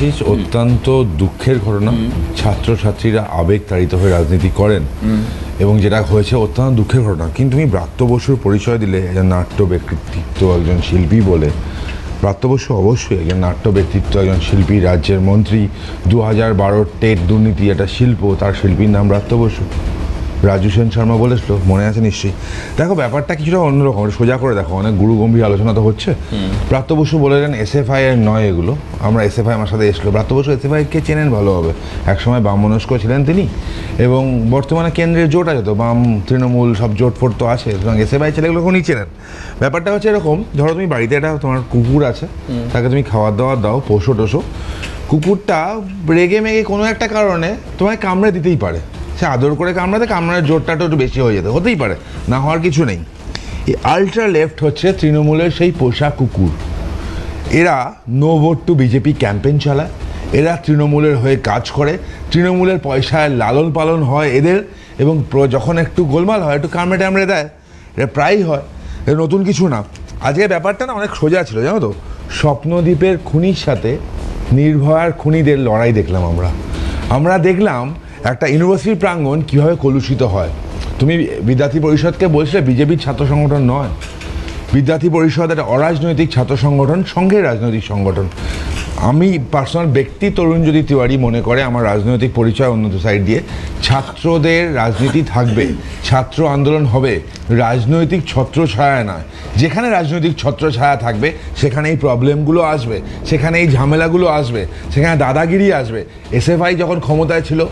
দেবাশিস অত্যন্ত দুঃখের ঘটনা। ছাত্রছাত্রীরা আবেগ তাড়িত হয়ে রাজনীতি করেন। এবং যেটা হয়েছে অত্যন্ত দুঃখের ঘটনা। কিন্তু তুমি ব্রাত্য বসুর পরিচয় দিলে একজন নাট্য ব্যক্তিত্ব একজন শিল্পী বলে। ব্রাত্য বসু অবশ্যই একজন নাট্য ব্যক্তিত্ব একজন শিল্পী রাজ্যের মন্ত্রী। দু হাজার বারোর টেট দুর্নীতি একটা শিল্প তার শিল্পীর নাম ব্রাত্য বসু। রাজু সেন শর্মা বলেছিল মনে আছে নিশ্চয়ই। দেখো ব্যাপারটা কিছুটা অন্যরকম সোজা করে দেখো অনেক গুরু গম্ভীর আলোচনা তো হচ্ছে। প্রাপ্ত বসু বলেলেন এসএফআই এর নয় এগুলো। আমরা এসএফআই আমার সাথে এসলো প্রাপ্ত বসু এসএফআই কে চেনেন ভালোভাবে একসময় বাম মনস্ক ছিলেন তিনি এবং বর্তমানে কেন্দ্রের জোট আছে তো বাম তৃণমূল সব জোট ফোট তো আছে সুতরাং এসএফআই ছেলেগুলো উনি চেনেন। ব্যাপারটা হচ্ছে এরকম ধরো তুমি বাড়িতে একটা তোমার কুকুর আছে তাকে তুমি খাবার দাবার দাও পোষো টোষো কুকুরটা রেগে মেগে কোনো একটা কারণে তোমায় কামড়ে দিতেই পারে। সে আদর করে কামড়াতে, কামড়ানোর জোরটা তো একটু বেশি হয়ে যেতে। হতেই পারে, না হওয়ার কিছু নেই। এই আলট্রা লেফট হচ্ছে তৃণমূলের সেই পোষা কুকুর। এরা no vote to BJP campaign চালায়, এরা তৃণমূলের হয়ে কাজ করে, তৃণমূলের পয়সায় লালন পালন হয় এদের, এবং যখন একটু গোলমাল হয়, একটু কামড়ে টামড়ে দেয় এটা প্রায়ই হয়। এটা নতুন কিছু না। আজকে ব্যাপারটা না অনেক সোজা ছিল, জানো তো? স্বপ্নদ্বীপের খুনির সাথে নির্ভয়ার খুনিদের লড়াই দেখলাম আমরা। আমরা দেখলাম একটা ইউনিভার্সিটি প্রাঙ্গণ কীভাবে কলুষিত হয়? তুমি বিদ্যার্থী পরিষদকে বলছিলে বিজেপির ছাত্র সংগঠন নয়। বিদ্যার্থী পরিষদ একটা অরাজনৈতিক ছাত্র সংগঠন সংঘের রাজনৈতিক সংগঠন। আমি পার্সোনাল ব্যক্তি তরুণ যদি তিওয়ারি মনে করে, আমার রাজনৈতিক পরিচয় অন্য সাইড দিয়ে, ছাত্রদের রাজনীতি থাকবে, ছাত্র আন্দোলন হবে, রাজনৈতিক ছত্র ছায়া নয়। যেখানে রাজনৈতিক ছত্র ছায়া থাকবে সেখানে এই প্রবলেমগুলো আসবে সেখানে এই ঝামেলাগুলো আসবে, সেখানে দাদাগিরি আসবে। এসএফআই যখন ক্ষমতায় ছিল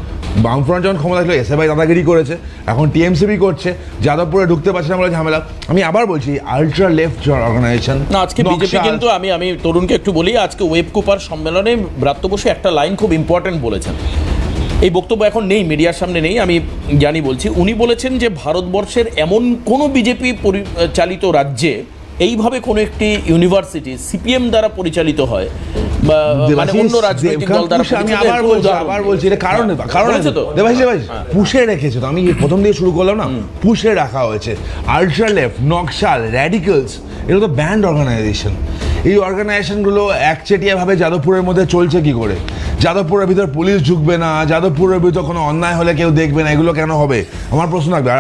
বামফ্রন্ট যখন ক্ষমতা ছিল এসএফআই দাদাগিরি করেছে এখন টিএমসিবি করছে যাদবপুরে ঢুকতে পারছে না বলে ঝামেলা। আমি আবার বলছি আলট্রা লেফট অর্গানাইজেশন না আজকে বিজেপি কিন্তু আমি আমি তরুণকে একটু বলি আজকে ওয়েব কুপার সম্মেলনে ব্রাত্য বসু একটা লাইন খুব ইম্পর্টেন্ট বলেছেন। এই বক্তব্য এখন নেই মিডিয়ার সামনে নেই আমি জানি বলছি। উনি বলেছেন যে ভারতবর্ষের এমন কোনো বিজেপি পরিচালিত রাজ্যে এইভাবে কোনো একটি ইউনিভার্সিটি সিপিএম দ্বারা পরিচালিত হয় বা মানে অন্য রাজনৈতিক দল দ্বারা আমি আবার বলছি আবার বলছি এটা কারণ কারণ বলেছে তো? দেবাশিস দেবাশিস পুষে রেখেছে তো আমি প্রথম দিয়ে শুরু করলাম না পুষে রাখা হয়েছে। আলট্রা লেফট নকশাল র্যাডিক্যালস এগুলো তো ব্যান্ড অর্গানাইজেশন এই অর্গানাইজেশনগুলো একচেটিয়াভাবে যাদবপুরের মধ্যে চলছে কি করে? যাদবপুরের ভিতর পুলিশ ঢুকবে না যাদবপুরের ভিতর কোনো অন্যায় হলে কেউ দেখবে না এগুলো কেন হবে? আমার প্রশ্ন থাকবে